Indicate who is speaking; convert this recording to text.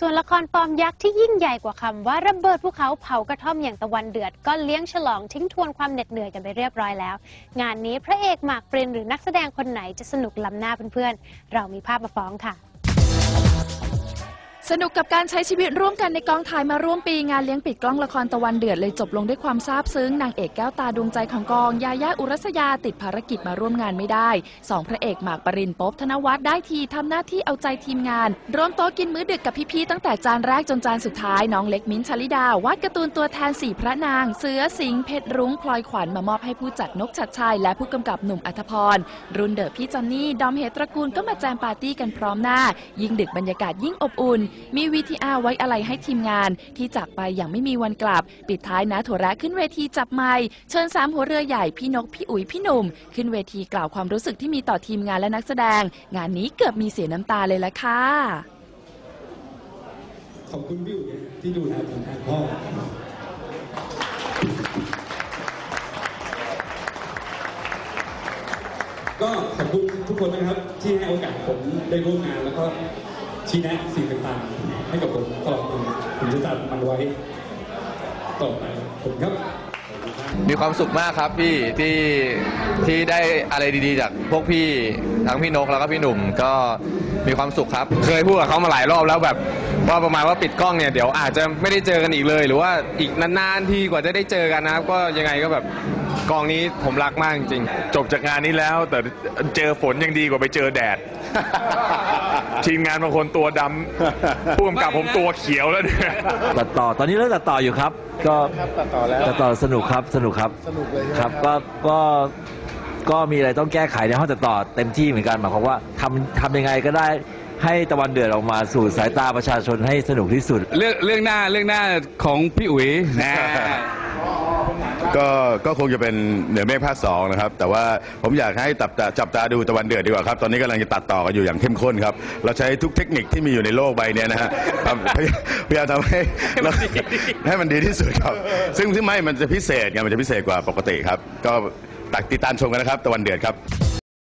Speaker 1: ส่วนละครฟอร์มยักษ์ที่ยิ่งใหญ่กว่าคำว่าระเบิดภูเขาเผากระท่อมอย่างตะวันเดือด ก็เลี้ยงฉลองทิ้งทวนความเหน็ดเหนื่อยกันไปเรียบร้อยแล้ว งานนี้พระเอกหมากปรินหรือนักแสดงคนไหนจะสนุกล้ำหน้าเพื่อนๆ เรามีภาพมาฟ้องค่ะ
Speaker 2: สนุกกับการใช้ชีวิตร่วมกันในกองถ่ายมาร่วมปีงานเลี้ยงปิดกล้องละครตะวันเดือดเลยจบลงด้วยความซาบซึ้งนางเอกแก้วตาดวงใจของกอง ยายาอุรัสยาติดภารกิจมาร่วมงานไม่ได้สองพระเอกหมากปรินป๊บธนวัฒน์ได้ทีทำหน้าที่เอาใจทีมงานร่วมโต๊ะกินมื้อดึกกับพี่ๆตั้งแต่จานแรกจนจานสุดท้ายน้องเล็กมิ้นชลิดาวาดการ์ตูนตัวแทนสี่พระนาง เสือสิงเพชรรุ้งพลอยขวัญมามอบให้ผู้จัดนกชัดชัยและผู้กำกับหนุ่มอัธพรรุ่นเดอะพี่จอนนี่ดอมเหตตระกูลก็มาแจมปาร์ตี้กันพร้อมหน้า ยิ่งดึกบรรยากาศยิ่งอบอุ่นมีวีทีอาร์ไว้อะไรให้ทีมงานที่จากไปอย่างไม่มีวันกลับ ปิดท้ายนะถั่วแระขึ้นเวทีจับไมค์เชิญสามหัวเรือใหญ่พี่นกพี่อุ๋ยพี่หนุ่ม ขึ้นเวทีกล่าวความรู้สึกที่มีต่อทีมงานและนักแสดง งานนี้เกือบมีเสียน้ำตาเลยละค่ะ
Speaker 3: ขอบคุณพี่อุ๋ยที่ดูแลผมแทนพ่อก็ขอบคุณทุกคนนะครับที่ให้โอกาสผมได้ร่วมงานแล้วก็ ชี้แนะสิ่งต่างๆ ให้กับผมตลอดปีผมจะจำมันไว้ต่อไปผมครับ
Speaker 4: มีความสุขมากครับพี่ที่ที่ได้อะไรดีๆ จากพวกพี่ทั้งพี่นกแล้วก็พี่หนุ่มก็มีความสุขครับ
Speaker 5: เคยพูดกับเขามาหลายรอบแล้วแบบ ว่าประมาณว่าปิดกล้องเนี่ยเดี๋ยวอาจจะไม่ได้เจอกันอีกเลย หรือว่าอีกนานๆที่กว่าจะได้เจอกันนะครับก็ยังไงก็แบบ กองนี้ผมรักมากจริง
Speaker 6: จบจากงานนี้แล้ว แต่เจอฝนยังดีกว่าไปเจอแดด ทีมงานบางคนตัวดำผู้กำกับผมตัวเขียวแล้วเนี่ย
Speaker 7: ตัดต่อตอนนี้เริ่มตัดต่ออยู่ครับ ก็ตัดต่อแล้วตัดต่อสนุกครับ สนุกครับสนุกเลยครับก็ก็ก็มีอะไรต้องแก้ไขในห้องตัดต่อเต็มที่เหมือนกันหมายความว่าทำทำยังไงก็ได้ให้ตะวันเดือดออกมาสู่สายตาประชาชนให้สนุกที่สุด
Speaker 8: เรื่องเรื่องหน้าเรื่องหน้าของพี่อุ๋ยนะ
Speaker 9: ก็ก็คงจะเป็นเหนือเมฆภาคสองนะครับ แต่ว่าผมอยากให้จับตาจับตาดูตะวันเดือดดีกว่าครับ ตอนนี้กำลังจะตัดต่อกันอยู่อย่างเข้มข้นครับ เราใช้ทุกเทคนิคที่มีอยู่ในโลกใบเนี้ยนะฮะทำพยายามทำให้เราให้มันดีที่สุดครับ ซึ่งซึ่งไม่มันจะพิเศษไงมันจะพิเศษกว่าปกติครับ ก็ตักติดตามชมกันนะครับ ตะวันเดือดครับ